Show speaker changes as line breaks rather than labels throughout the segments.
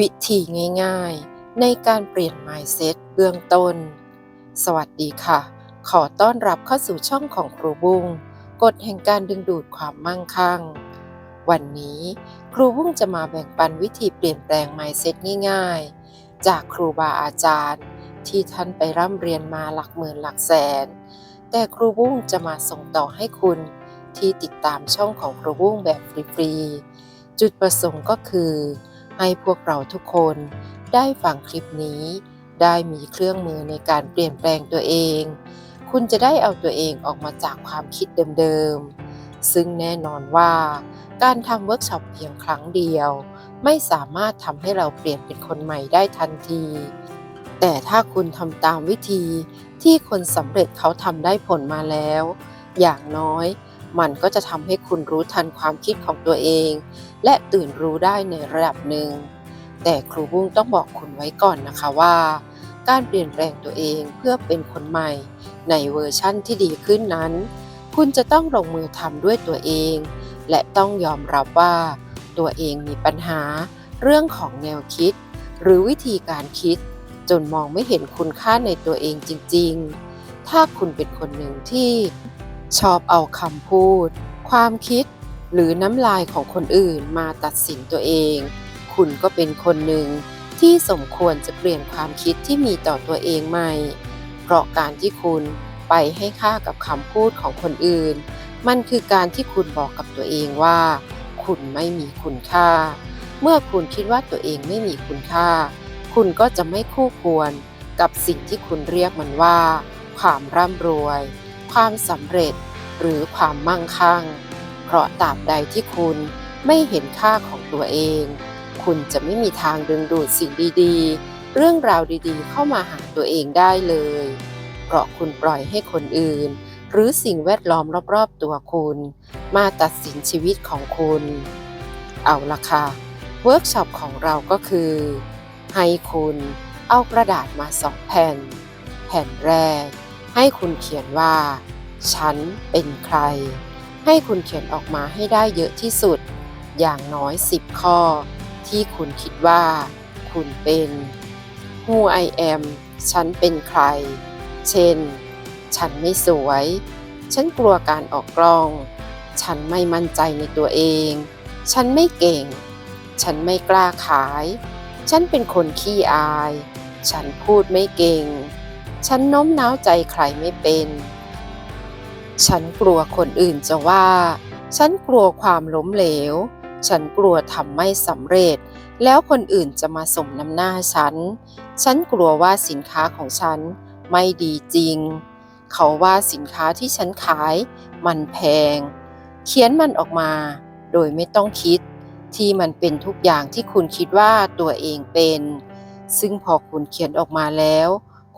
วิธีง่ายๆ ในการเปลี่ยน mindset เบื้องต้น สวัสดีค่ะ ขอต้อนรับเข้าสู่ช่องของครูบุ้งกฎแห่งการดึงดูดความมั่งคั่ง วันนี้ครูบุ้งจะมาแบ่งปันวิธีเปลี่ยนแปลง mindset ง่ายๆ จากครูบาอาจารย์ ที่ท่านไปร่ำเรียนมาหลักหมื่นหลักแสน แต่ครูบุ้งจะมาส่งต่อให้คุณที่ติดตามช่องของครูบุ้งแบบฟรีๆ จุดประสงค์ก็คือ ให้พวกเราทุกคนได้ฟังคลิปนี้ ได้มีเครื่องมือในการเปลี่ยนแปลงตัวเอง คุณจะได้เอาตัวเองออกมาจากความคิดเดิมๆ ซึ่งแน่นอนว่า การทำเวิร์กช็อปเพียงครั้งเดียว ไม่สามารถทำให้เราเปลี่ยนเป็นคนใหม่ได้ทันที แต่ถ้าคุณทำตามวิธีที่คนสำเร็จเขาทำได้ผลมาแล้ว อย่างน้อย มันก็จะทำให้คุณรู้ทันความคิดของตัวเอง และตื่นรู้ได้ในระดับหนึ่ง แต่ครูบุ้งต้องบอกคุณไว้ก่อนนะคะว่า การเปลี่ยนแปลงตัวเองเพื่อเป็นคนใหม่ ในเวอร์ชั่นที่ดีขึ้นนั้น คุณจะต้องลงมือทำด้วยตัวเอง และต้องยอมรับว่า ตัวเองมีปัญหา เรื่องของแนวคิด หรือวิธีการคิด จนมองไม่เห็นคุณค่าในตัวเองจริง ๆ ถ้าคุณเป็นคนหนึ่งที่ ชอบเอาคำพูด ความคิด หรือน้ำลายของคนอื่นมาตัดสินตัวเอง คุณก็เป็นคนหนึ่งที่สมควรจะเปลี่ยนความคิดที่มีต่อตัวเองใหม่ เพราะการที่คุณไปให้ค่ากับคำพูดของคนอื่น มันคือการที่คุณบอกกับตัวเองว่า คุณไม่มีคุณค่า เมื่อคุณคิดว่าตัวเองไม่มีคุณค่า คุณก็จะไม่คู่ควรกับสิ่งที่คุณเรียกมันว่า ความร่ำรวย ความสำเร็จหรือความมั่งคั่ง เพราะตราบใดที่คุณไม่เห็นค่าของตัวเอง คุณจะไม่มีทางดึงดูดสิ่งดีๆ เรื่องราวดีๆ เข้ามาหาตัวเองได้เลย เพราะคุณปล่อยให้คนอื่น หรือสิ่งแวดล้อมรอบๆ ตัวคุณ มาตัดสินชีวิตของคุณ เอาละค่ะเวิร์กช็อปของเราก็คือ ให้คุณเอากระดาษมาสองแผ่น แผ่นแรก ให้คุณเขียนว่า ฉันเป็นใคร ให้คุณเขียนออกมาให้ได้เยอะที่สุด อย่างน้อย 10 ข้อ ที่คุณคิดว่า คุณเป็น Who I am ฉันเป็นใคร เช่น ฉันไม่สวย ฉันกลัวการออกกล้อง ฉันไม่มั่นใจในตัวเอง ฉันไม่เก่ง ฉันไม่กล้าขาย ฉันเป็นคนขี้อาย ฉันพูดไม่เก่ง ฉันโน้มน้าวใจใครไม่เป็น ฉันกลัวคนอื่นจะว่า ฉันกลัวความล้มเหลว ฉันกลัวทำไม่สำเร็จ แล้วคนอื่นจะมาสมน้ำหน้าฉัน ฉันกลัวว่าสินค้าของฉันไม่ดีจริง เขาว่าสินค้าที่ฉันขายมันแพง เขียนมันออกมา โดยไม่ต้องคิด ที่มันเป็นทุกอย่างที่คุณคิดว่าตัวเองเป็น ซึ่งพอคุณเขียนออกมาแล้ว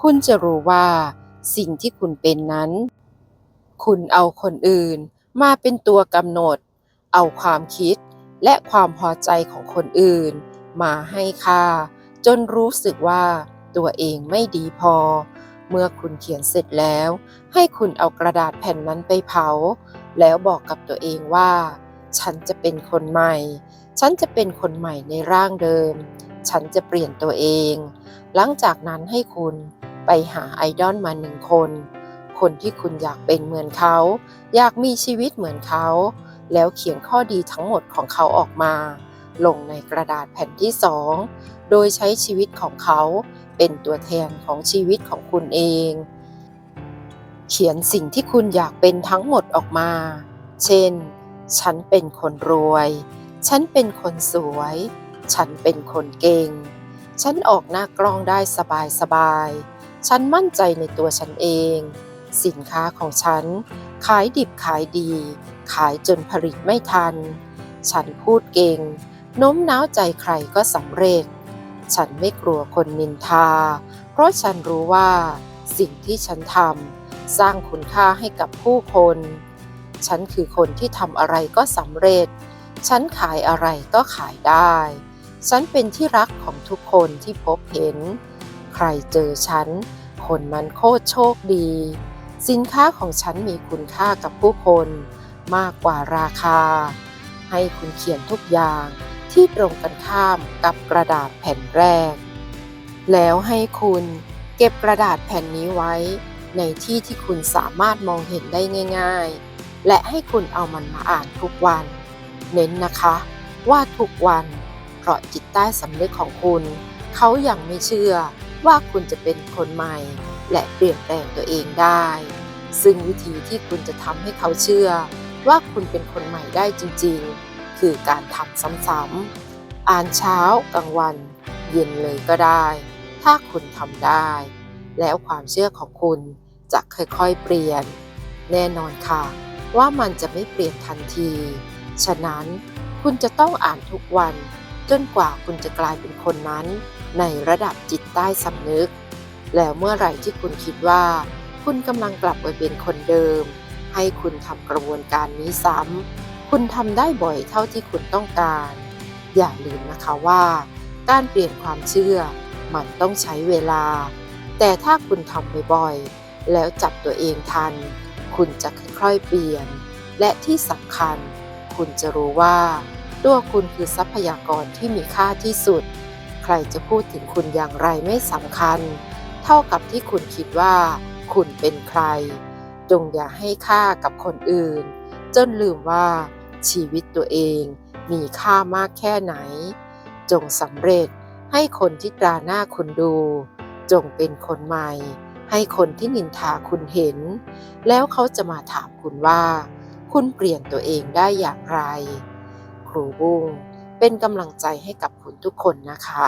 คุณจะรู้ว่าสิ่งที่คุณเป็นนั้น คุณเอาคนอื่นมาเป็นตัวกำหนด เอาความคิดและความพอใจของคนอื่น มาให้ค่า จนรู้สึกว่าตัวเองไม่ดีพอ เมื่อคุณเขียนเสร็จแล้ว ให้คุณเอากระดาษแผ่นนั้นไปเผา แล้วบอกกับตัวเองว่า ฉันจะเป็นคนใหม่ ฉันจะเป็นคนใหม่ในร่างเดิม ฉันจะเปลี่ยนตัวเอง หลังจากนั้นให้คุณ ไปหาไอดอลมาหนึ่งคน คนที่คุณอยากเป็นเหมือนเขา อยากมีชีวิตเหมือนเขา แล้วเขียนข้อดีทั้งหมดของเขาออกมา ลงในกระดาษแผ่นที่สอง โดยใช้ชีวิตของเขาเป็นตัวแทนของชีวิตของคุณเอง เขียนสิ่งที่คุณอยากเป็นทั้งหมดออกมา เช่น ฉันเป็นคนรวย ฉันเป็นคนสวย ฉันเป็นคนเก่ง ฉันออกหน้ากล้องได้สบายสบาย ฉันมั่นใจในตัวฉันเอง สินค้าของฉัน ขายดิบขายดี ขายจนผลิตไม่ทัน ฉันพูดเก่งโน้มน้าวใจใครก็สำเร็จ ฉันไม่กลัวคนนินทา เพราะฉันรู้ว่าสิ่งที่ฉันทำสร้างคุณค่าให้กับผู้คน ฉันคือคนที่ทำอะไรก็สำเร็จ ฉันขายอะไรก็ขายได้ ฉันเป็นที่รักของทุกคนที่พบเห็น ใครเจอฉัน คนนั้นโคตรโชคดี สินค้าของฉันมีคุณค่ากับผู้คนมากกว่าราคา ให้คุณเขียนทุกอย่างทที่ตรงกันข้ามกับกระดาษแผ่นแรก แล้วให้คุณเก็บกระดาษแผ่นนี้ไว้ ในที่ที่คุณสามารถมองเห็นได้ง่าย ๆ และให้คุณเอามันมาอ่านทุกวัน เน้นนะคะว่าทุกวัน เพราะจิตใต้สำนึกของคุณ เขายังไม่เชื่อ ว่าคุณจะเป็นคนใหม่ และเปลี่ยนแปลงตัวเองได้ ซึ่งวิธีที่คุณจะทำให้เขาเชื่อ ว่าคุณเป็นคนใหม่ได้จริงๆ คือการทำซ้ำๆอ่านเช้ากลางวัน เย็นเลยก็ได้ ถ้าคุณทำได้ แล้วความเชื่อของคุณจะค่อยๆเปลี่ยน แน่นอนค่ะ ว่ามันจะไม่เปลี่ยนทันที ฉะนั้นคุณจะต้องอ่านทุกวัน จนกว่าคุณจะกลายเป็นคนนั้น ในระดับจิตใต้สำนึก แล้วเมื่อไหร่ที่คุณคิดว่า คุณกำลังกลับไปเป็นคนเดิม ให้คุณทำกระบวนการนี้ซ้ำคุณทำได้บ่อยเท่าที่คุณต้องการ อย่าลืมนะคะว่า การเปลี่ยนความเชื่อ มันต้องใช้เวลา แต่ถ้าคุณทำบ่อยๆแล้วจับตัวเองทัน คุณจะค่อยๆเปลี่ยน และที่สำคัญ คุณจะรู้ว่า ตัวคุณคือทรัพยากรที่มีค่าที่สุด ใครจะพูดถึงคุณอย่างไรไม่สำคัญ เท่ากับที่คุณคิดว่า คุณเป็นใคร จงอย่าให้ค่ากับคนอื่น จนลืมว่าชีวิตตัวเองมีค่ามากแค่ไหน จงสำเร็จให้คนที่ตราหน้าคุณดู จงเป็นคนใหม่ ให้คนที่นินทาคุณเห็น แล้วเขาจะมาถามคุณว่า คุณเปลี่ยนตัวเองได้อย่างไร รูบุ้งเป็นกำลังใจให้กับคุณทุกคนนะคะ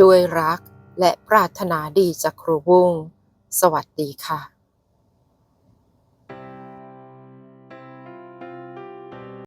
ด้วยรักและปรารถนาดีจากครูบุ้ง สวัสดีค่ะ